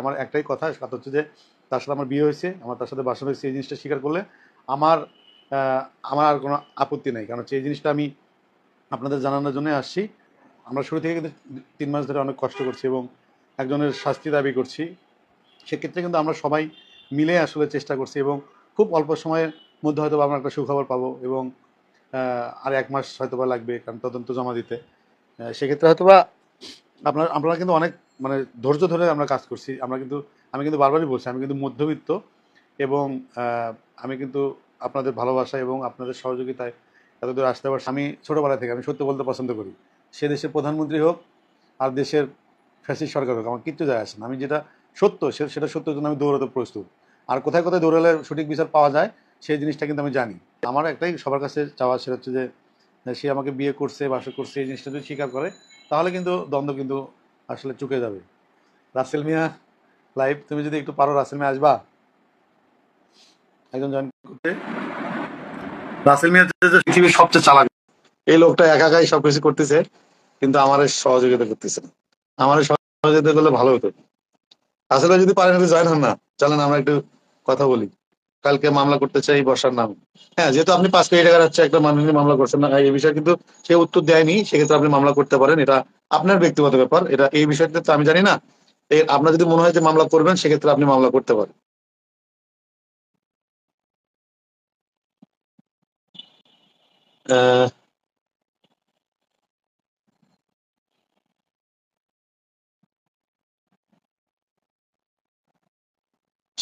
আমার একটাই কথা সেটা হচ্ছে যে তার সাথে আমার বিয়ে হয়েছে, আমার তার সাথে বাসা হয়েছে, এই জিনিসটা স্বীকার করলে আমার আমার আর কোনো আপত্তি নেই। কারণ হচ্ছে এই জিনিসটা আমি আপনাদের জানানোর জন্য আসছি। আমরা শুরু থেকে কিন্তু তিন মাস ধরে অনেক কষ্ট করছি এবং একজনের শাস্তি দাবি করছি। সেক্ষেত্রে কিন্তু আমরা সবাই মিলে আসলে চেষ্টা করছি এবং খুব অল্প সময়ের মধ্যে হয়তো আমরা একটা সুখবর পাবো এবং আর এক মাস হয়তো বা লাগবে কারণ তদন্ত জমা দিতে। সেক্ষেত্রে হয়তো বা আপনার, আপনারা কিন্তু অনেক মানে ধৈর্য ধরে আমরা কাজ করছি। আমরা কিন্তু, আমি কিন্তু বারবারই বলছি, আমি কিন্তু মধ্যবিত্ত এবং আমি কিন্তু আপনাদের ভালোবাসা এবং আপনাদের সহযোগিতায় এতদূর আসতে পারছি। আমি ছোটোবেলা থেকে, আমি সত্য বলতে পছন্দ করি। সে দেশের প্রধানমন্ত্রী হোক আর দেশের ফ্যাসিস্ট সরকার হোক, আমার কিচ্ছু যায় আসে না। আমি যেটা সত্য সেটা সত্যের জন্য আমি দৌড়াতে প্রস্তুত। আর কোথায় কোথায় দৌড়ালে সঠিক বিচার পাওয়া যায়, সেই জিনিসটা কিন্তু আমি জানি। আমার একটাই সবার কাছে চাওয়া সেটা হচ্ছে যে, সে আমাকে বিয়ে করছে, বাসা করছে, এই জিনিসটা যদি স্বীকার করে তাহলে কিন্তু দ্বন্দ্ব কিন্তু আসলে চুকে যাবে। রাসেল মিয়া লাইভ তুমি যদি একটু পারো রাসেল মিয়া আসবা? একজন জয়েন করতে। রাসেল মিয়া পৃথিবীর সবচেয়ে চালাক, এই লোকটা একা একাই সবকিছু করতেছে, কিন্তু আমার সহযোগিতা করতেছে আমার সহযোগিতা করলে ভালো হতো। ভাই যদি পারেন জয়েন হন না। চলেন, আমরা একটু কথা বলি। কালকে মামলা করতে চাই বসার নাম। হ্যাঁ যেহেতু আপনি পাঁচ কোটি টাকার হচ্ছে একটা মানুষ মামলা করছেন না এই বিষয়ে কিন্তু সে উত্তর দেয়নি সেক্ষেত্রে আপনি মামলা করতে পারেন। এটা আপনার ব্যক্তিগত ব্যাপার এটা এই বিষয়টা তো আমি জানি না। এর আপনার যদি মনে হয় যে মামলা করবেন সেক্ষেত্রে আপনি মামলা করতে পারেন। আহ,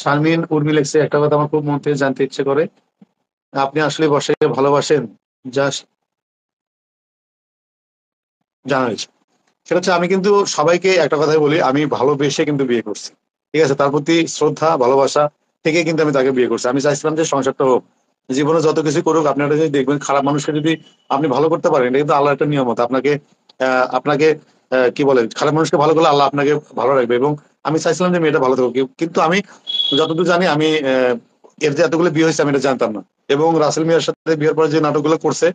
শারমিন, উর্মি লেখছে, একটা কথা আমার খুব মন থেকে জানতে ইচ্ছে করে। আপনি আসলে বর্ষাকে ভালোবাসেন? জাস্ট জানা হয়েছে। সেটা হচ্ছে আমি কিন্তু সবাইকে একটা কথাই বলি, আমি ভালোবেসে কিন্তু বিয়ে করছি। ঠিক আছে? তার প্রতি শ্রদ্ধা, ভালোবাসা থেকে কিন্তু আমি তাকে বিয়ে করছি। আমি চাইছিলাম যে সংসারটা হোক, জীবনে যত কিছু করুক আপনারা যদি দেখবেন খারাপ মানুষকে যদি আপনি ভালো করতে পারেন, এটা কিন্তু আল্লাহ একটা নিয়মত। আপনাকে আপনাকে কি বলে, খারাপ মানুষকে ভালো করলে আল্লাহ আপনাকে ভালো রাখবে এবং আমি চাইছিলাম যে মেয়েটা ভালো থাকুক। কিন্তু আমি যতদূর জানি, আমি এর যে এতগুলো বিয়ে হয়েছে আমি এটা জানতাম না। এবং রাসেল মিয়ার সাথে বিয়ের পরে যে নাটকগুলো করছে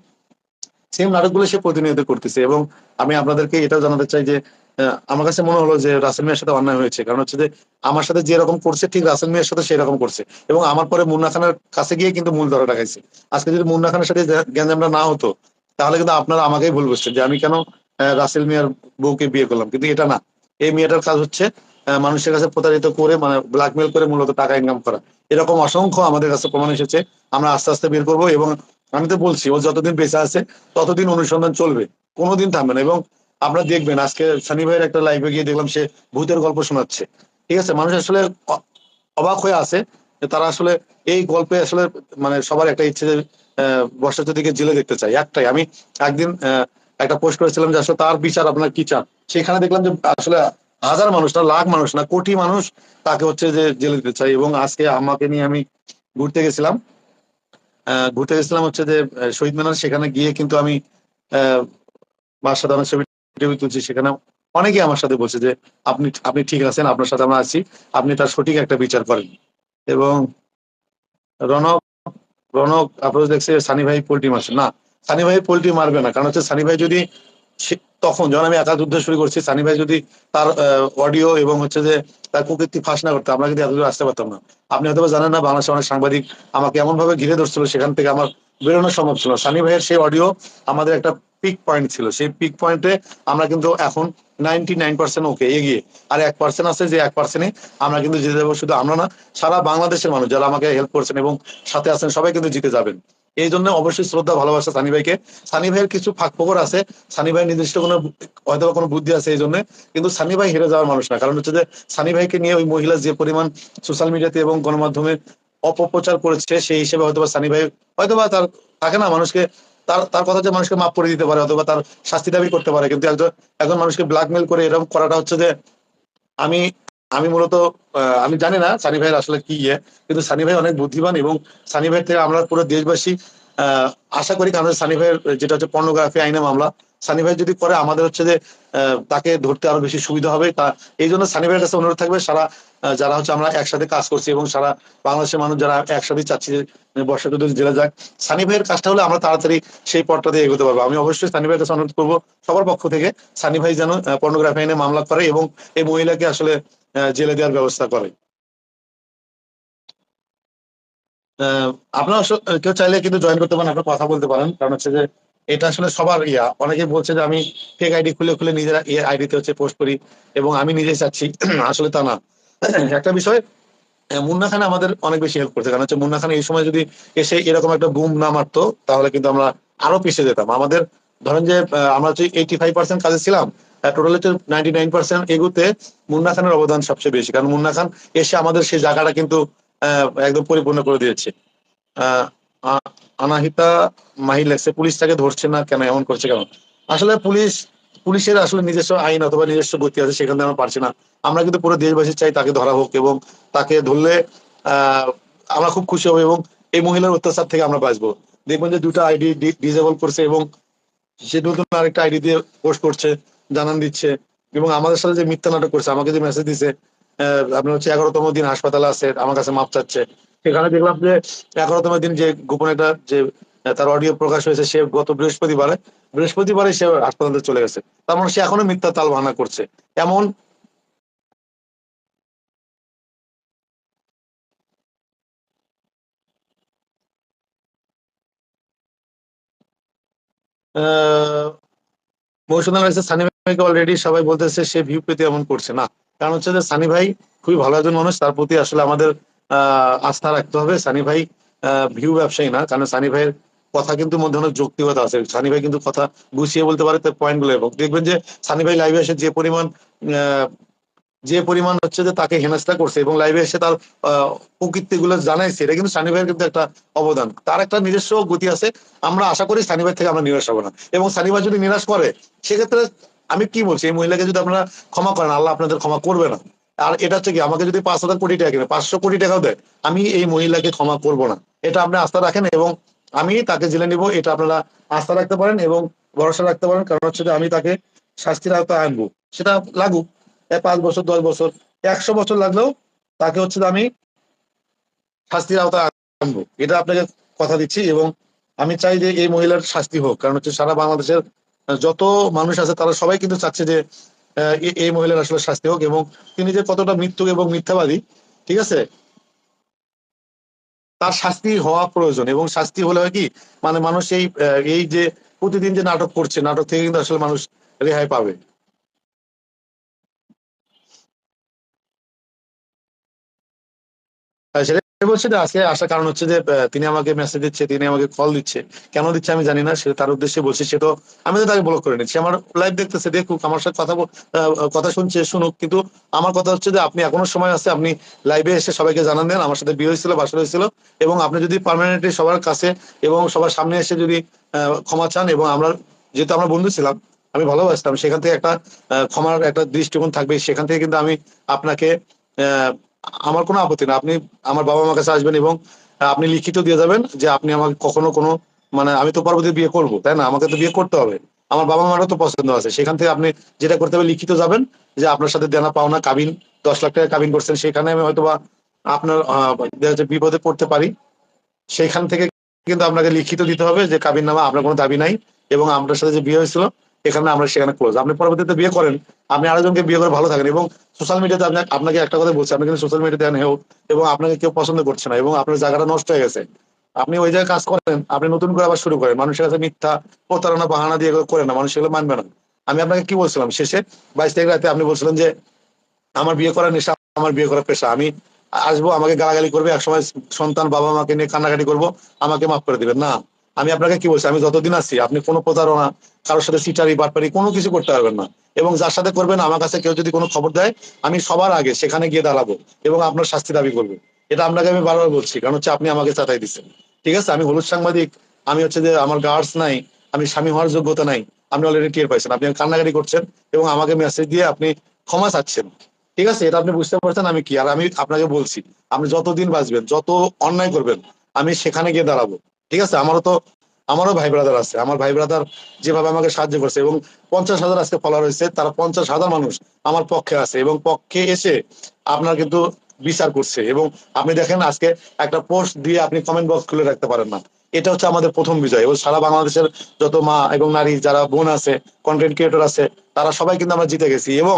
সেম নাটকগুলো সে প্রতিনিয়ত করতেছে এবং আমি আপনাদেরকে এটাও জানাতে চাই যে আমার কাছে মনে হলো যে রাসেল মিয়ার সাথে অন্যায় হয়েছে। কারণ হচ্ছে যে আমার সাথে যে রকম করছে, ঠিক রাসেল মিয়ার সাথে সেই রকম করছে। এবং আমার পরে মুন্না খানের কাছে গিয়ে কিন্তু মূল ধরা খাইছে। আজকে যদি মুন্না খানের সাথে গ্যাঞ্জামটা না হতো, তাহলে কিন্তু আপনারা আমাকেই ভুল বুঝছেন যে আমি কেন রাসেল মিয়ার বউকে বিয়ে করলাম। কিন্তু এটা না। এই মেয়েটার কাজ হচ্ছে মানুষের কাছে প্রতারিত করে মানে ব্ল্যাকমেল করে মূলত টাকা ইনকাম করা। এরকম অসংখ্য আমাদের কাছে প্রমাণ এসেছে। আমরা আস্তে আস্তে বের করব এবং আমি তো বলছি ও যতদিন বেঁচে আছে ততদিন অনুসন্ধান চলবে। কোনোদিন থামবে না। এবং আপনারা দেখবেন আজকে সানি ভাইয়ের একটা লাইভে গিয়ে দেখলাম সে ভূতের গল্প শোনাচ্ছে। ঠিক আছে? মানুষ আসলে অবাক হয়ে আছে তারা আসলে এই গল্পে আসলে মানে সবার একটা ইচ্ছে যে আহ, বর্ষা চৌধুরীকে জেলে দেখতে চাই একটাই। আমি একদিন আহ, একটা পোস্ট করেছিলাম যে আসলে তার বিচার আপনার কি চান? সেখানে দেখলাম যে আসলে হাজার মানুষ না, লাখ মানুষ না, কোটি মানুষ তাকে হচ্ছে যে জেলে দিতে চাই এবং আজকে আমাকে নিয়ে আমি ঘুরতে গেছিলাম। ঘুরতে গেছিলাম হচ্ছে যে শহীদ মিনার। সেখানে গিয়ে কিন্তু আমি মার সাথে অনেক ছবি টবি তুলছি। সেখানে অনেকে আমার সাথে বলছে যে, আপনি আপনি ঠিক আছেন, আপনার সাথে আমরা আছি। আপনি তার সঠিক একটা বিচার করেন। এবং রনক রনক আপনার দেখছে সানি ভাই পোল্ট্রি মারছে। না সানি ভাই পোল্ট্রি মারবে না। কারণ হচ্ছে সানি ভাই যদি তখন যখন আমি একা যুদ্ধ শুরু করছি, সানি ভাই যদি তার অডিও এবং হচ্ছে যে তার কুকীর্তি ফাঁস না করতে, আমরা কিন্তু এতদূর আসতে পারতাম না। আপনি হয়তো জানেন না বাংলাদেশের অনেক সাংবাদিক আমাকে এমন ভাবে ঘিরে ধরছিল, সেখান থেকে আমার বেরোনো সম্ভব ছিল সানি ভাইয়ের সেই অডিও আমাদের একটা পিক পয়েন্ট ছিল। সেই পিক পয়েন্টে আমরা কিন্তু এখন নাইনটি নাইন পার্সেন্ট ওকে এগিয়ে। আর এক পার্সেন্ট আছে যে এক পার্সেন্টে আমরা কিন্তু জিতে যাব, শুধু আমরা না, সারা বাংলাদেশের মানুষ যারা আমাকে হেল্প করছেন এবং সাথে আছেন, সবাই কিন্তু জিতে যাবেন। এই জন্য অবশ্যই শ্রদ্ধা, ভালোবাসা সানি ভাইকে। সানি ভাইয়ের কিছু ফাঁক ফোকর আছে। সানি ভাই নির্দিষ্ট কোনো হয়তো বা কোনো বুদ্ধি আছে এই জন্য। কিন্তু সানি ভাই হেরে যাওয়ার মানুষ না। কারণ হচ্ছে যে সানি ভাইকে নিয়ে ওই মহিলা যে পরিমাণ সোশ্যাল মিডিয়াতে এবং গণমাধ্যমে অপপ্রচার করেছে, সেই হিসেবে হয়তোবা সানি ভাই হয়তোবা তার থাকে না, মানুষকে তার তার কথা যে মানুষকে মাফ করে দিতে পারে, অথবা তার শাস্তি দাবি করতে পারে। কিন্তু একজন একজন মানুষকে ব্ল্যাকমেল করে এরকম করাটা হচ্ছে যে আমি আমি মূলত আমি জানি না সানি ভাইয়ের আসলে কি ইয়ে কিন্তু সানি ভাই অনেক বুদ্ধিমান এবং সানি ভাই থেকে আমরা পুরো দেশবাসী আশা করি কারণ সানি ভাইয়ের, যেটা হচ্ছে পর্নোগ্রাফি আইনে মামলা, সানি ভাই যদি করে আমাদের হচ্ছে যে তাকে ধরতে আরও বেশি সুবিধা হবে, তা, এই জন্য সানি ভাইয়ের কাছে অনুরোধ থাকবে সারা যারা হচ্ছে আমরা একসাথে কাজ করছি এবং সারা বাংলাদেশের মানুষ যারা একসাথে চাচ্ছি যে বর্ষা চৌধুরী জেলে যাক, সানি ভাইয়ের কাজটা হলে আমরা তাড়াতাড়ি সেই পথটা দিয়ে এগোতে পারব। আমি অবশ্যই সানি ভাইয়ের কাছে অনুরোধ করব সবার পক্ষ থেকে, সানি ভাই যেন পর্নোগ্রাফি আইনে মামলা করে এবং এই মহিলাকে আসলে জেলে দেওয়ার ব্যবস্থা করে। আপনারা কেউ চাইলে কিন্তু জয়েন করতে পারেন, আপনারা কথা বলতে পারেন। কারণ হচ্ছে যে, এটা আসলে সবার ইয়া। অনেকে বলছে যে, আমি ফেক আইডি খুলে খুলে নিজের আইডিতে হচ্ছে পোস্ট করি এবং আমি নিজে চাচ্ছি। আসলে তা না। একটা বিষয় মুন্না খান আমাদের অনেক বেশি হেল্প করছে। কারণ হচ্ছে মুন্না খান এই সময় যদি এসে এরকম একটা বুম না মারতো, তাহলে কিন্তু আমরা আরও পিছিয়ে যেতাম। আমাদের, ধরেন যে আমরা হচ্ছে এইটি ফাইভ পার্সেন্ট কাজে ছিলাম টোটালি তো নাইনটি নাইন পার্সেন্ট এগুতে মুন্না খানের অবদান সবচেয়ে বেশি। কারণ মুন্না খান এসে আমাদের সেই জায়গাটা কিন্তু একদম পরিপূর্ণ করে দিয়েছে। আনাহিতা মাহি লেগছে পুলিশ তাকে ধরছে না কেন? এমন করছে কেন? আসলে পুলিশ, পুলিশের আসলে নিজস্ব আইন অথবা নিজস্ব গতি আছে, সেখান থেকে আমরা পারছি না। আমরা কিন্তু পুরো দেশবাসী চাই তাকে ধরা হোক এবং তাকে ধরলে আমরা খুব খুশি হব এবং এই মহিলার অত্যাচার থেকে আমরা বাঁচবো। দেখবেন যে দুটো আইডি ডিজেবল করছে এবং সে নতুন আরেকটা আইডি দিয়ে পোস্ট করছে। জানান দিচ্ছে এবং আমাদের সাথে যে মিথ্যা নাটক করছে, আমাকে যে মেসেজ দিছে আপনার হচ্ছে এগারোতম দিন হাসপাতালে আছে, আমার কাছে মাপ চাচ্ছে। সেখানে দেখলাম যে এগারোতম দিন যে গোপন একটা যে তার অডিও প্রকাশ হয়েছে, সে গত বৃহস্পতিবারে বৃহস্পতিবারে সে হাসপাতালে চলে গেছে। তার মানে সে এখনও মিথ্যা তাল বাহানা করছে। এমন আহ মৌসুমী হয়েছে সানি অলরেডি সবাই বলতেছে, সে ভিউ পেতে এমন করছে। না, কারণ হচ্ছে যে সানি ভাই খুবই ভালো একজন মানুষ, তার প্রতি আসলে আমাদের আস্থা রাখতে হবে। সানি ভাই ভিউ ব্যবসায়ী না, কারণ সানি ভাইয়ের কথা কিন্তু মধ্যে অনেক যৌক্তিকতা আছে। সানি ভাই কিন্তু কথা গুছিয়ে বলতে পারে তার পয়েন্টগুলো এবং দেখবেন যে সানি ভাই লাইভে এসে যে পরিমাণ যে পরিমাণ হচ্ছে যে তাকে হেনস্থা করছে এবং লাইভে এসে তার প্রকৃতি গুলো জানাইছে, এটা কিন্তু সানি ভাইয়ের কিন্তু একটা অবদান। তার একটা নিজস্ব গতি আছে। আমরা আশা করি সানি ভাই থেকে আমরা নিরাশ হব না। এবং সানি ভাই যদি নিরাশ করে, সেক্ষেত্রে আমি কি বলছি, এই মহিলাকে যদি আপনারা ক্ষমা করেন, আল্লাহ আপনাদের ক্ষমা করবে না। আর এটা হচ্ছে কি, আমাকে যদি পাঁচ হাজার কোটি টাকা কিনে পাঁচশো কোটি টাকাও দেয় আমি এই মহিলাকে ক্ষমা করব না। এটা আপনি আস্থা রাখেন এবং আমি তাকে জেলে নিব, এটা আপনারা আস্থা রাখতে পারেন এবং ভরসা রাখতে পারেন। কারণ হচ্ছে যে আমি তাকে শাস্তির আওতায় আনব। সেটা লাগুক পাঁচ বছর, দশ বছর, একশো বছর লাগলেও তাকে হচ্ছে আমি শাস্তির আওতায় আনব। এটা আপনাকে কথা দিচ্ছি এবং আমি চাই যে এই মহিলার শাস্তি হোক। কারণ হচ্ছে সারা বাংলাদেশের যত মানুষ আছে তারা সবাই কিন্তু চাচ্ছে যে এই মহিলার আসলে শাস্তি হোক এবং তিনি যে কতটা মৃত্যু এবং মিথ্যাবাদী ঠিক আছে? তার শাস্তি হওয়া প্রয়োজন এবং শাস্তি হলে কি মানে মানুষ এই এই যে প্রতিদিন যে নাটক করছে নাটক থেকে কিন্তু আসলে মানুষ রেহাই পাবে। হ্যাঁ, বলছি যে আজকে আসার কারণ হচ্ছে যে তিনি আমাকে মেসেজ দিচ্ছে তিনি আমাকে কল দিচ্ছে। কেন দিচ্ছে আমি জানি না সেটা তার উদ্দেশ্যে বলছি সে তো আমি তো তাকে ব্লক করে নিচ্ছি। আমার লাইভ দেখতেছে দেখুক আমার সাথে কথা কথা শুনছে শুনুক। কিন্তু আমার কথা হচ্ছে যে আপনি এখনও সময় আছে আপনি লাইভে এসে সবাইকে জানান দেন আমার সাথে বিয়ে হয়েছিল বাসা হয়েছিল। এবং আপনি যদি পার্মানেন্টলি সবার কাছে এবং সবার সামনে এসে যদি ক্ষমা চান এবং আমরা যেহেতু আমরা বন্ধু ছিলাম আমি ভালোবাসতাম সেখান থেকে একটা ক্ষমার একটা দৃষ্টিকোণ থাকবে। সেখান থেকে কিন্তু আমি আপনাকে আহ, আমার কোনো আপত্তি না। আপনি আমার বাবা মার কাছে আসবেন এবং আপনি লিখিত দিয়ে যাবেন যে আপনি আমাকে কখনো কোনো মানে আমি তো পরবর্তী বিয়ে করব, তাই না? আমাকে তো বিয়ে করতে হবে। আমার বাবা মারও তো পছন্দ আছে। সেখান থেকে আপনি যেটা করতে হবে, লিখিত যাবেন যে আপনার সাথে দেনা পাওনা, কাবিন, দশ লাখ টাকা কাবিন করছেন, সেখানে আমি হয়তো বা আপনার বিপদে পড়তে পারি। সেখান থেকে কিন্তু আপনাকে লিখিত দিতে হবে যে কাবিন নামা আপনার কোনো দাবি নাই এবং আপনার সাথে যে বিয়ে হয়েছিল এখানে আমরা সেখানে ক্লোজ আপনি পরবর্তীতে বিয়ে করেন, আপনি আরেকজনকে বিয়ে করে ভালো থাকেন এবং সোশ্যাল মিডিয়াতে আপনাকে আপনাকে একটা কথা বলছি, আপনি কিন্তু সোশ্যাল মিডিয়াতে হেউ এবং আপনাকে কেউ পছন্দ করছে না এবং আপনার জায়গাটা নষ্ট হয়ে গেছে। আপনি ওই জায়গায় কাজ করেন, আপনি নতুন করে আবার শুরু করেন। মানুষের কাছে মিথ্যা প্রতারণা, বাহানা দিয়ে করেন না। মানুষ এগুলো মানবে না। আমি আপনাকে কি বলছিলাম? শেষে বাইশ তারিখ রাতে আপনি বলছিলেন যে, আমার বিয়ে করার নেশা, আমার বিয়ে করার পেশা। আমি আসব, আমাকে গালাগালি করবে, একসময় সন্তান বাবা মাকে নিয়ে কান্নাকাটি করব, আমাকে মাফ করে দিবেন। না। আমি আপনাকে কি বলছি? আমি যতদিন আছি, আপনি কোনো প্রতারণা, কারোর সাথে সিটারি বাটপারি কোনো কিছু করতে পারবেন না। এবং যার সাথে করবেন, আমার কাছে কেউ যদি কোনো খবর দেয়, আমি সবার আগে সেখানে গিয়ে দাঁড়াবো এবং আপনার শাস্তি দাবি করব। এটা আপনাকে আমি বারবার বলছি, কারণ হচ্ছে আপনি আমাকে চাটাই দিচ্ছেন। ঠিক আছে? আমি হলুদ সাংবাদিক, আমি হচ্ছে যে আমার গার্ডস নাই, আমি স্বামী হওয়ার যোগ্যতা নাই, আপনি অলরেডি টের পাইছেন। আপনি কান্নাকাটি করছেন এবং আমাকে মেসেজ দিয়ে আপনি ক্ষমা চাচ্ছেন। ঠিক আছে? এটা আপনি বুঝতে পারছেন আমি কি, আর আমি আপনাকে বলছি, আপনি যতদিন বাঁচবেন, যত অন্যায় করবেন, আমি সেখানে গিয়ে দাঁড়াবো। ঠিক আছে? আমারও তো, আমারও ভাই ব্রাদার আছে। আমার ভাই ব্রাদার যেভাবে আমাকে সাহায্য করছে এবং পঞ্চাশ হাজার আজকে ফলোয়ার হয়েছে, তারা পঞ্চাশ হাজার মানুষ আমার পক্ষে আছে এবং পক্ষে এসে আপনার কিন্তু বিচার করছে এবং আপনি দেখেন আজকে একটা পোস্ট দিয়ে আপনি কমেন্ট বক্স খুলে রাখতে পারেন না। এটা হচ্ছে আমাদের প্রথম বিজয় এবং সারা বাংলাদেশের যত মা এবং নারী যারা বোন আছে কন্টেন্ট ক্রিয়েটর আছে, তারা সবাই কিন্তু আমরা জিতে গেছি এবং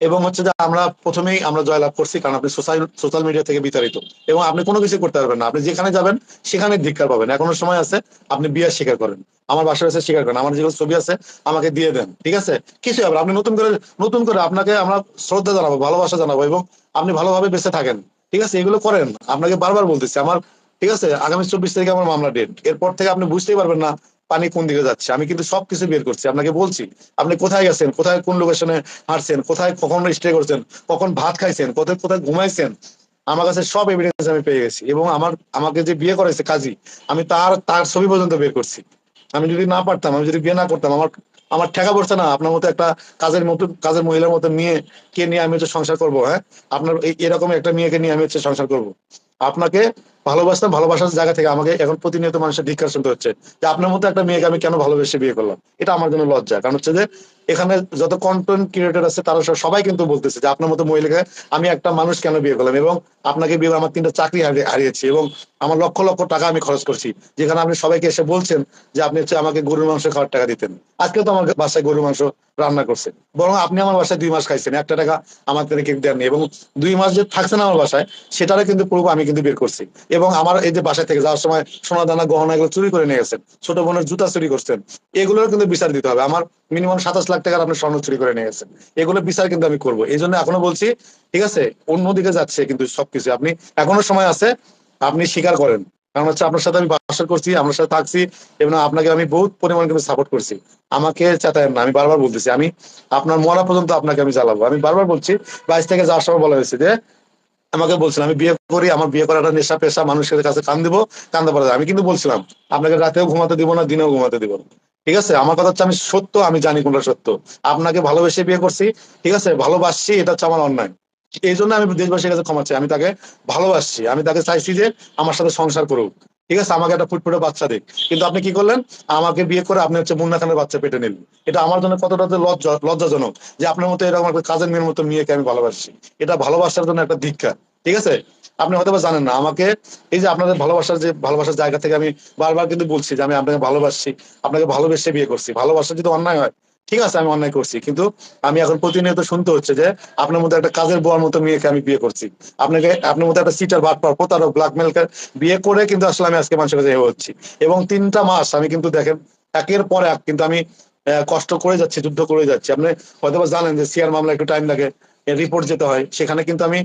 এবং হচ্ছে যে আমরা প্রথমেই আমরা জয়লাভ করছি কারণ আপনি সোশ্যাল সোশ্যাল মিডিয়া থেকে বিতাড়িত। এবং আপনি কোনো কিছু করতে পারবেন না। আপনি যেখানে যাবেন, সেখানে ধিক্কার পাবেন। এখনও সময় আছে, আপনি বিয়ার স্বীকার করেন। আমার বাসায় এসে স্বীকার করেন। আমার যেগুলো ছবি আছে, আমাকে দিয়ে দেন। ঠিক আছে? কিছু হবে আপনি নতুন করে নতুন করে আপনাকে আমরা শ্রদ্ধা জানাব, ভালোবাসা জানাব এবং আপনি ভালোভাবে বেঁচে থাকেন। ঠিক আছে? এগুলো করেন। আপনাকে বারবার বলতেছি। আমার, ঠিক আছে? আগামী চব্বিশ তারিখে আমার মামলা ডেট এরপর থেকে আপনি বুঝতেই পারবেন না পানি কোন দিকে যাচ্ছে? আমি কিন্তু সবকিছু বের করছি। আপনাকে বলছি, আপনি কোথায় গেছেন? কোথায় কোন লোকেশনে হাঁটছেন? কোথায় কখন স্টে করছেন? কখন ভাত খাইছেন? কোথায় কোথায় ঘুমাইছেন? আমার কাছে সব এভিডেন্স আমি পেয়ে গেছি এবং আমার, আমাকে যে বিয়ে করাইছে কাজী, আমি তার তার ছবি পর্যন্ত বের করছি। আমি যদি না পারতাম, আমি যদি বিয়ে না করতাম, আমার আমার ঠেকা পড়ছে না। আপনার মতো একটা কাজের মতো, কাজের মহিলার মতো নিয়ে কে নিয়ে আমি হচ্ছে সংসার করব হ্যাঁ? আপনার এরকম একটা মেয়েকে নিয়ে আমি হচ্ছে সংসার করব। আপনাকে ভালোবাসতাম, ভালোবাসার জায়গা থেকে আমাকে এখন প্রতিনিয়ত মানুষের ধিক্ষার শুনতে হচ্ছে যে আপনার মতো একটা মেয়েকে আমি কেন ভালোবেসে বিয়ে করলাম? এটা আমার জন্য লজ্জা। কারণ হচ্ছে যে এখানে যত কন্টেন্ট ক্রিয়েটর আছে, তারা সবাই কিন্তু বলতেছে যে আপনার মতো মহিলাকে আমি একটা মানুষ কেন বিয়ে করলাম? এবং আপনাকে বিয়ে আমার তিনটা চাকরি হারিয়েছি এবং আমার লক্ষ লক্ষ টাকা আমি খরচ করছি। যেখানে আপনি সবাইকে এসে বলছেন যে আপনি হচ্ছে আমাকে গরুর মাংস খাওয়ার টাকা দিতেন। আজকে তো আমার বাসায় গরুর মাংস রান্না করছে বরং আপনি আমার বাসায় দুই মাস খাইছেন, একটা টাকা আমার থেকে দেননি এবং দুই মাস যে থাকছেন আমার বাসায়, সেটারও কিন্তু প্রুফ আমি কিন্তু বের করছি। এবং আমার এই যে বাসায় থেকে যাওয়ার সময় সোনা দানা গহনা এগুলো চুরি করে নিয়ে গেছেন, ছোট বোনের জুতা চুরি করছেন এগুলোর কিন্তু বিচার দিতে হবে। আমার মিনিমাম সাতাশ লাখ টাকার আপনি স্বর্ণ চুরি করে নিয়ে গেছেন। এগুলো বিচার কিন্তু আমি করব। এই জন্য এখনও বলছি, ঠিক আছে, অন্যদিকে যাচ্ছে কিন্তু সবকিছু। আপনি এখনও সময় আছে, আপনি স্বীকার করেন। কারণ হচ্ছে আপনার সাথে আমি বাসা করছি, আপনার সাথে থাকছি, এবং আপনাকে আমি বহুত পরিমাণ কিন্তু সাপোর্ট করছি। আমাকে চেতায়েন না, আমি বারবার বলতেছি, আমি আপনার মরা পর্যন্ত আপনাকে আমি জ্বালাবো। আমি বারবার বলছি, বাইশ থেকে যাওয়ার সময় বলা হয়েছে যে আমাকে বলছিলাম আমি বিয়ে করি, আমার বিয়ে করাটা নেশা পেশা, মানুষের কাছে কান দিব কান্দা পড়া আমি কিন্তু বলছিলাম, আপনাকে রাতেও ঘুমাতে দিব না, দিনেও ঘুমাতে দিব না। ঠিক আছে? আমার কথা হচ্ছে, আমি সত্য, আমি জানি কোনটা সত্য। আপনাকে ভালোবেসে বিয়ে করছি, ঠিক আছে? ভালোবাসছি, এটা হচ্ছে আমার অন্যায়। এই জন্য আমি দেশবাসীর কাছে ক্ষমা চাই, আমি তাকে ভালোবাসছি। আমি তাকে চাইছি যে আমার সাথে সংসার করুক। ঠিক আছে, আমাকে একটা ফুটফুটে বাচ্চা দিক। কিন্তু আপনি কি করলেন? আমাকে বিয়ে করে আপনি হচ্ছে মুন্না খানের বাচ্চা পেটে নিলেন। এটা আমার জন্য কতটা লজ্জা, লজ্জাজনক যে আপনার মতো এরকম একটা কাজের মেয়ের মতো মেয়েকে আমি ভালোবাসছি এটা ভালোবাসার জন্য একটা দীক্ষা, ঠিক আছে? আপনি হয়তো জানেন না, আমাকে এই যে আপনাদের ভালোবাসার যে, ভালোবাসার জায়গা থেকে আমি বারবার কিন্তু বলছি যে আমি আপনাকে ভালোবাসছি আপনাকে ভালোবেসে বিয়ে করছি। ভালোবাসা যদি অন্যায় হয় ঠিক আছে, আমি অন্যায় করছি। কিন্তু আমি এখন প্রতিনিয়ত শুনতে হচ্ছে যে আপনার মধ্যে একটা কাজের বোয়ার মতো মেয়েকে আমি বিয়ে করছি। আপনাকে, আপনার মধ্যে একটা সিটার বাদ পার প্রতারক ব্ল্যাকমেলকে বিয়ে করে কিন্তু আসলে আমি আজকে মানুষের কাছে হচ্ছি। এবং তিনটা মাস আমি কিন্তু দেখেন, একের পর এক কিন্তু আমি কষ্ট করে যাচ্ছি, যুদ্ধ করে যাচ্ছি। আপনি হয়তো জানেন যে সিআর মামলা একটু টাইম লাগে রিপোর্ট যেতে হয়। সেখানে কিন্তু আমি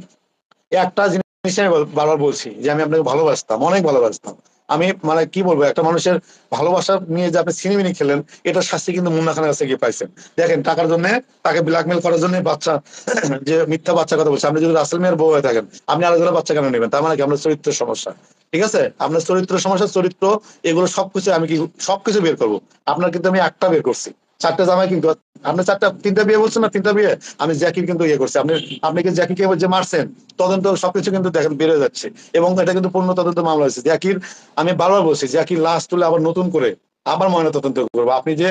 একটা জিনিস আমি বারবার বলছি যে আমি আপনাকে ভালোবাসতাম, অনেক ভালোবাসতাম। আমি মানে কি বলব, একটা মানুষের ভালোবাসা নিয়ে যে আপনি সিনেমিনি খেলেন এটা শাস্তি কিন্তু মুন্না খানের কাছে গিয়ে পাইছেন। দেখেন, টাকার জন্য, তাকে ব্ল্যাকমেল করার জন্য বাচ্চা, যে মিথ্যা বাচ্চা কথা বলছে, আপনি যদি রাসেল মেয়ের বউ হয়ে থাকেন, আপনি আরেকজনের বাচ্চা কেন নেবেন? তার মানে কি, আপনার চরিত্রের সমস্যা। ঠিক আছে? আপনার চরিত্র সমস্যা, চরিত্র, এগুলো সবকিছু আমি কি, সবকিছু বের করব। আপনার কিন্তু আমি একটা বের করছি। চারটা জামাই কিন্তু আপনি চারটা, তিনটা বিয়ে বলছেন না, তিনটা বিয়ে? আমি জ্যাকির কিন্তু ইয়ে করছি। আপনি আপনি কি জ্যাকিকে যে মারছেন? তদন্ত সবকিছু কিন্তু দেখেন বেড়ে যাচ্ছে। এবং এটা কিন্তু পূর্ণ তদন্ত মামলা হয়েছে। জ্যাকির, আমি বারবার বলছি, জ্যাকির লাশ তুলে আবার নতুন করে আবার ময়না তদন্ত করব। আপনি যে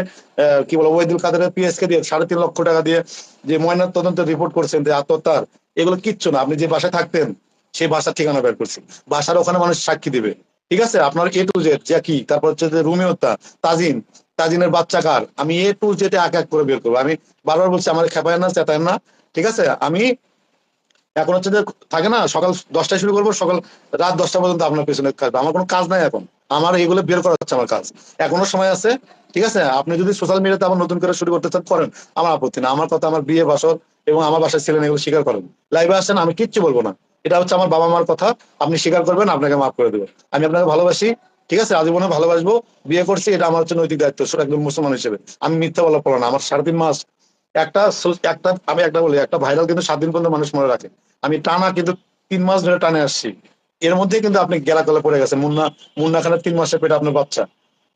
কি বলব ওয়েদুল কাদের পিএস কে দিয়ে সাড়ে তিন লক্ষ টাকা দিয়ে যে ময়না তদন্ত রিপোর্ট করছেন, যে আত্মহত্যার, এগুলো কিচ্ছু না। আপনি যে বাসায় থাকতেন, সেই বাসার ঠিকানা বের করছি। বাসার ওখানে মানুষ সাক্ষী দিবে। ঠিক আছে? আপনার এ টু জেড জ্যাকি, তারপর হচ্ছে যে রুমি হত্যা তাজিন তাজিনের বাচ্চা কার? আমি এ টু জেড এক এক করে বের করব। আমি বারবার বলছি, আমার খেপায় না চেতায় না, ঠিক আছে? আমি এখন হচ্ছে যে থাকে না, সকাল দশটায় শুরু করব, সকাল রাত দশটা পর্যন্ত আপনার পেছনে কাজ আমার কোনো কাজ নাই এখন। আমার এইগুলো বের করা হচ্ছে আমার কাজ। এখনও সময় আছে, ঠিক আছে? আপনি যদি সোশ্যাল মিডিয়াতে আবার নতুন করে শুরু করতে চান, করেন। আমার আপত্তি না। আমার কথা আমার বিয়ে, বাসর এবং আমার বাসায় ছিলেন এগুলো স্বীকার করেন। লাইভে আসেন, আমি কিচ্ছু বলব না। এটা হচ্ছে আমার বাবা মার কথা। আপনি স্বীকার করবেন, আপনাকে মাফ করে দেবো। আমি আপনাকে ভালোবাসি। ঠিক আছে, আজীবনে ভালোবাসবো, বিয়ে করছি, এটা আমার হচ্ছে নৈতিক দায়িত্ব একজন মুসলমান হিসেবে। আমি মিথ্যা বলা পড়ো না, আমার সাড়ে তিন মাস, একটা একটা, আমি একটা বলি, একটা ভাইরাল কিন্তু সাত দিন পর্যন্ত মানুষ মনে রাখে। আমি টানা কিন্তু তিন মাস ধরে টানে আসছি। এর মধ্যে কিন্তু আপনি গেলা পড়ে গেছেন, মুন্না মুন্না খানের তিন মাসের পেটে আপনার বাচ্চা।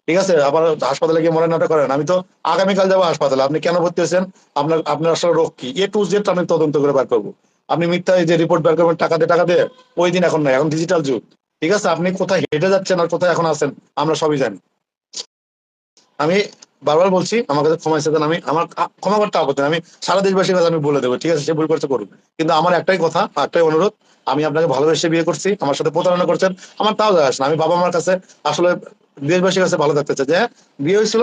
ঠিক আছে, আবার হাসপাতালে গিয়ে মরে নাটক করেন। আমি তো আগামীকাল যাব হাসপাতালে, আপনি কেন ভর্তি হয়েছেন? আপনার আপনার আসলে রোগ কি? এ টু জেড আমি তদন্ত করে বার করব। আপনি মিথ্যা যে রিপোর্ট বের করবেন, টাকা দিয়ে টাকা দিয়ে ওই দিন এখন নাই, এখন ডিজিটাল যুগ। ঠিক আছে আপনি কোথায় হেঁটে যাচ্ছেন আর কোথায় এখন আছেন আমরা সবই জানি। আমি বারবার বলছি আমার কাছে ক্ষমা চেতেন আমি আমার ক্ষমা করতে নেই। আমি সারা দেশবাসীর কাছে আমি বলে দেবো ঠিক আছে সে ভুল করছে করুন কিন্তু আমার একটাই কথা একটাই অনুরোধ আমি আপনাকে ভালোবেসে বিয়ে করছি আমার সাথে প্রতারণা করছেন আমার তাও যায় আসে আমি বাবা মার কাছে আসলে দেশবাসীর কাছে ভালো থাকতে চাই যে হ্যাঁ, বিয়ে হয়েছিল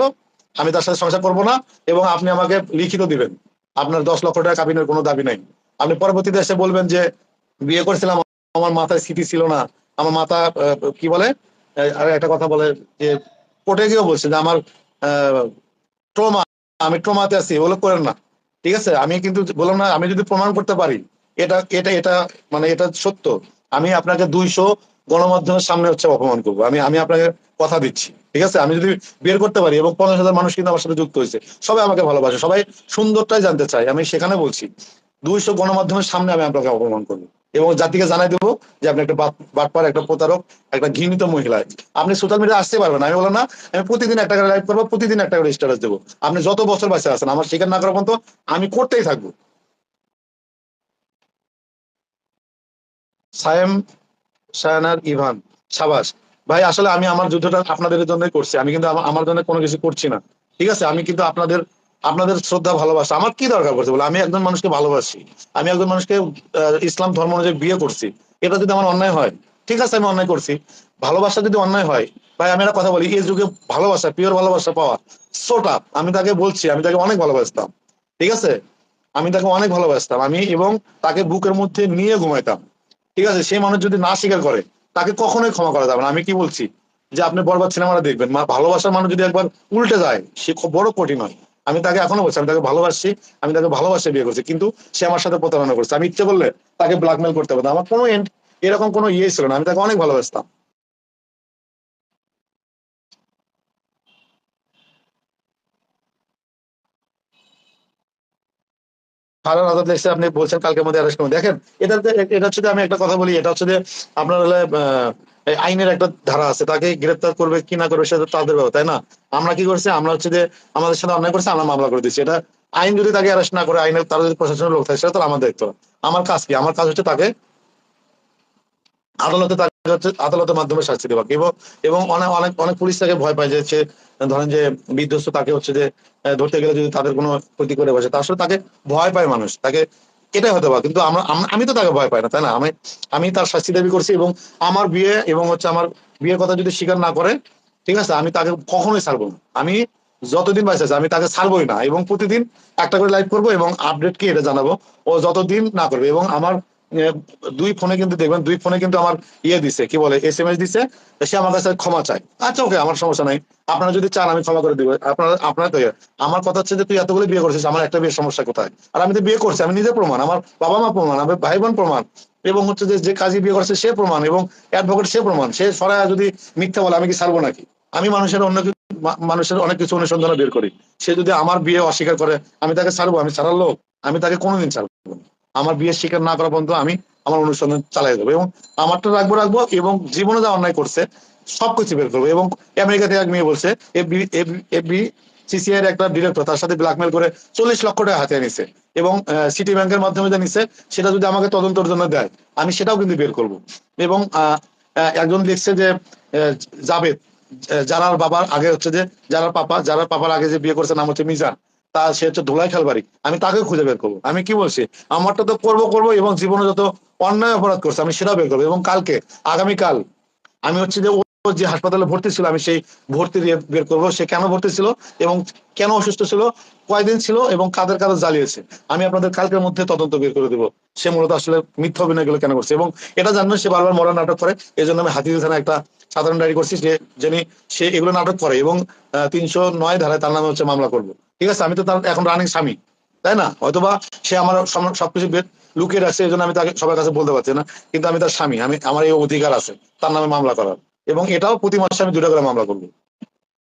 আমি তার সাথে সংসার করব না এবং আপনি আমাকে লিখিত দিবেন। আপনার দশ লক্ষ টাকা কাবিনের কোনো দাবি নাই। আপনি পরবর্তীতে এসে বলবেন যে বিয়ে করছিলাম আমার মাথায় স্মৃতি ছিল না আমার মাথা কি বলে? আর একটা কথা বলে যে কোর্টে গিয়েও বলছে যে আমার ট্রমা, আমি ট্রমাতে আছি ওগুলো করেন না। ঠিক আছে? আমি কিন্তু বললাম না, আমি যদি প্রমাণ করতে পারি, এটা এটা এটা মানে এটা সত্য, আমি আপনাকে দুইশো গণমাধ্যমের সামনে হচ্ছে অপমান করব। আমি আমি আপনাকে কথা দিচ্ছি। ঠিক আছে? আমি যদি বের করতে পারি এবং পঞ্চাশ হাজার মানুষ কিন্তু আমার সাথে যুক্ত হয়েছে, সবাই আমাকে ভালোবাসে, সবাই সুন্দরটাই জানতে চাই আমি সেখানে বলছি, দুইশো গণমাধ্যমের সামনে আমি আপনাকে অপমান করব। এবং জাতিকে জানাই দেবো যে আপনি একটা বাটপার, একটা প্রতারক, একটা ঘৃণিত মহিলা। আপনি সোশ্যাল মিডিয়া আসতে পারবেন আমি বললাম, না, আমি প্রতিদিন একটা করে লাইভ করব, প্রতিদিন একটা করে স্ট্যাটাস দেবো। আপনি যত বছর বাঁচে আছেন, আমার স্বীকার না করা পর্যন্ত আমি করতেই থাকব। সায়েম সায়ানার ইভান, সাবাস, ভাই, আসলে আমি আমার যুদ্ধটা আপনাদের জন্যই করছি। আমি কিন্তু আমার জন্য কোনো কিছু করছি না। ঠিক আছে? আমি কিন্তু আপনাদের আপনাদের শ্রদ্ধা, ভালোবাসা, আমার কি দরকার পড়ছে বলে? আমি একজন মানুষকে ভালোবাসি, আমি একজন মানুষকে ইসলাম ধর্ম অনুযায়ী বিয়ে করছি, এটা যদি আমার অন্যায় হয়, ঠিক আছে, আমি অন্যায় করছি, ভালোবাসা যদি অন্যায় হয়, ভাই, আমি একটা কথা বলি, এই যুগে ভালোবাসা পিওর ভালোবাসা পাওয়া সোটা আমি তাকে বলছি, আমি তাকে অনেক ভালোবাসতাম, ঠিক আছে? আমি তাকে অনেক ভালোবাসতাম, আমি এবং তাকে বুকের মধ্যে নিয়ে ঘুমাইতাম, ঠিক আছে? সেই মানুষ যদি না স্বীকার করে, তাকে কখনোই ক্ষমা করা যাবে না। আমি কি বলছি? যে আপনি বরবাদ সিনেমাটা দেখবেন ভালোবাসার মানুষ যদি একবার উল্টে যায়, সে খুব বড় কঠিন হয়। আমি তাকে এখনও বলছি, আমি তাকে ভালোবাসি, আমি তাকে ভালোবাসে বিয়ে করছি, কিন্তু সে আমার সাথে প্রতারণা করছে। আমি ইচ্ছে করলে তাকে ব্ল্যাকমেল করতে পারতাম আমার কোনো end- এরকম কোনো ইয়ে ছিল না। আমি তাকে অনেক ভালোবাসতাম। আজাদ লিখছে আপনি বলছেন কালকের মধ্যে দেখেন, এটা এটা হচ্ছে আমি একটা কথা বলি, এটা হচ্ছে যে আপনার আইনের একটা ধারা আছে, তাকে গ্রেপ্তার করবে কি না করবে সেটা তাদের ব্যাপার, তাই না? আমরা কি করছি? আমরা হচ্ছে যে আমাদের সাথে অন্যায় করছে, আমরা মামলা করে দিচ্ছি। এটা আইন যদি তাকে অ্যারেস্ট না করে আইনের তারা যদি প্রশাসনের লোক থাকে, সেটা তো আমার দায়িত্ব। আমার কাজ কি? আমার কাজ হচ্ছে তাকে আদালতে তাকে হচ্ছে আদালতের মাধ্যমে শাস্তি দেওয়া। এবং এবং অনেক অনেক অনেক পুলিশ তাকে ভয় পায় যে ধরেন যে বিধ্বস্ত তাকে হচ্ছে যে ধরতে গেলে যদি তাদের কোনো ক্ষতি করে বসে, তার সাথে তাকে ভয় পায় মানুষ। তাকে এটাই হতে পারে কিন্তু আমরা আমি তো তাকে ভয় পাই না, তাই না? আমি আমি তার শাস্তি দাবি করছি এবং আমার বিয়ে এবং হচ্ছে আমার বিয়ের কথা যদি স্বীকার না করে, ঠিক আছে, আমি তাকে কখনোই ছাড়বো না। আমি যতদিন বাইসে আমি তাকে ছাড়বোই না এবং প্রতিদিন একটা করে লাইভ করব এবং আপডেট কি এটা জানাব, ও যতদিন না করবে এবং আমার দুই ফোনে কিন্তু দেখবেন, দুই ফোনে কিন্তু আমার ইয়ে দিছে, কি বলে এস এম এস দিছে সে আমার কাছে ক্ষমা চায়। আচ্ছা ওকে আমার সমস্যা নাই। আপনারা যদি চান, আমি ক্ষমা করে দিব। আপনারা আপনারা ইয়ে। আমার কথা হচ্ছে যে, তুই এতগুলো বিয়ে করছিস, আমার একটা বিয়ের সমস্যা কোথায়? আর আমি তো বিয়ে করছি, আমি নিজে প্রমাণ, আমার বাবা মা প্রমাণ, আমার ভাই বোন প্রমাণ, এবং হচ্ছে যে যে কাজী বিয়ে করছে, সে প্রমাণ, এবং অ্যাডভোকেট সে প্রমাণ। সে সরায় যদি মিথ্যা বলে, আমি কি ছাড়বো নাকি? আমি মানুষের অন্য মানুষের অনেক কিছু অনুসন্ধানে বের করি। সে যদি আমার বিয়ে অস্বীকার করে, আমি তাকে ছাড়বো? আমি ছাড়ার লোক? আমি তাকে কোনোদিন ছাড়বো না। আমার বিয়ে স্বীকার না করা পর্যন্ত আমি আমার অনুসন্ধান চালাই দেবো এবং আমারটা রাখব রাখব এবং জীবনে যা অন্যায় করছে, সবকিছু বের করব এবং আমেরিকাতে এক মেয়ে বলছে সিসিআই একটা ডিরেক্টর তার সাথে ব্ল্যাকমেল করে চল্লিশ লক্ষ টাকা হাতে নিছে এবং সিটি ব্যাংকের মাধ্যমে যা নিছে, সেটা যদি আমাকে তদন্তের জন্য দেয়, আমি সেটাও কিন্তু বের করব। এবং একজন লিখছে যে জাবেদ যারার বাবার আগে হচ্ছে যে, যারার পাপা, যারার পাপার আগে যে বিয়ে করছে, নাম হচ্ছে মিজান। তা সে হচ্ছে ধুলাই খেলবাড়ি আমি তাকে খুঁজে বের করব। আমি কি বলছি? আমারটা তো করব করব এবং জীবনে যত অন্যায় অপরাধ করছে, আমি সেটাও বের করব। এবং কালকে, আগামীকাল, আমি হচ্ছে যে যে হাসপাতালে ভর্তি ছিল, আমি সেই ভর্তি বের করব। সে কেন ভর্তি ছিল এবং কেন অসুস্থ ছিল, কয়দিন ছিল এবং কাদের কাদের জ্বালিয়েছে, আমি আপনাদের কালকের মধ্যে তদন্ত বের করে দেবো। সে মূলত আসলে মিথ্যা অভিনয়গুলো কেন করছে? এবং এটা জানবেন, সে বারবার মরার নাটক করে এই জন্য আমি হাতির থানা একটা সাধারণ ডায়েরি করছি যে, যিনি, সে এগুলো নাটক করে এবং তিনশো নয় ধারায় তার নামে হচ্ছে মামলা করব। ঠিক আছে? আমি তো তার এখন রানিং স্বামী, তাই না? হয়তোবা সে আমার সবকিছু লুকিয়ে রাখছে এই জন্য আমি তাকে সবার কাছে বলতে পারছি না, কিন্তু আমি তার স্বামী, আমি, আমার এই অধিকার আছে, তার নামে মামলা করার। এবং এটাও প্রতি মাসে আমি দুটো করে মামলা করব।